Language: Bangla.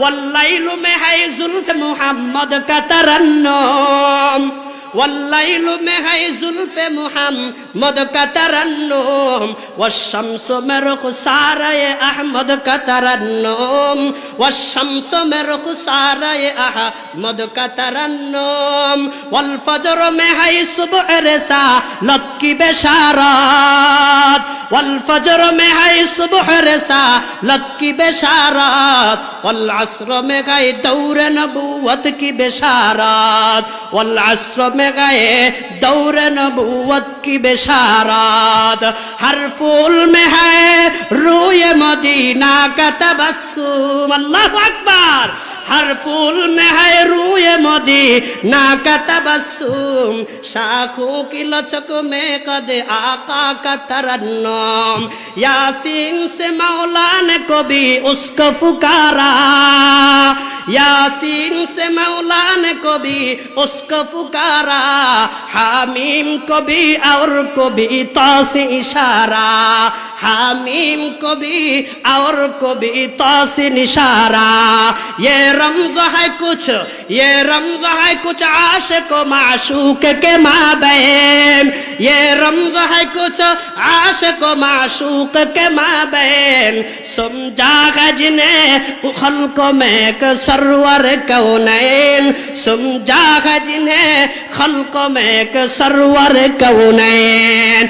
ওয়াল্লাইলু মেহাই জুলফে মুহাম্মদ কাতারান্নম। ওয়াল্লাইলু মেহাই জুলফে মুহাম্মদ কাতারান্নম। ওয়াশামসু মেরখুসারায়ে আহমদ কাতারান্নম। ওয়াশামসু মেরখুসারায়ে আহমদ কাতারান্নম। ওয়াল ফজর মেহাই সুবহ রেসা লক্কি বেশারাত। والفجر میں ہے صبح رسالت کی بشارات، والعصر میں گئے دور نبوت کی بشارات، والعصر میں گئے دور نبوت کی بشارات۔ ہر پھول میں ہے روئے مدینہ کا تبسم، اللہ اکبر! হারপুল মেহরুয়ে মদি, না কাতাবাসুম শাখু কিল চকমে কদে আকা কাতারান্নম ইয়াসিন সে মাওলান কবি, উসকো ফুকারা। यासीन से मौला ने को भी उसको पुकारा यासीन से मौला ने को भी उसको पुकारा हामीम को भी और को भी तो से इशारा हामीम को भी और को भी तो से इशारा ये रमज है कुछ ये रमज है कुछ आशिक माशूक के माबैन ये रमज है कुछ आशिक माशूक के माबैन समझा کونین سمجھا گا گجنے خلق میں سرور کونین سمجھا گا گجنے خلق میں سرور کونین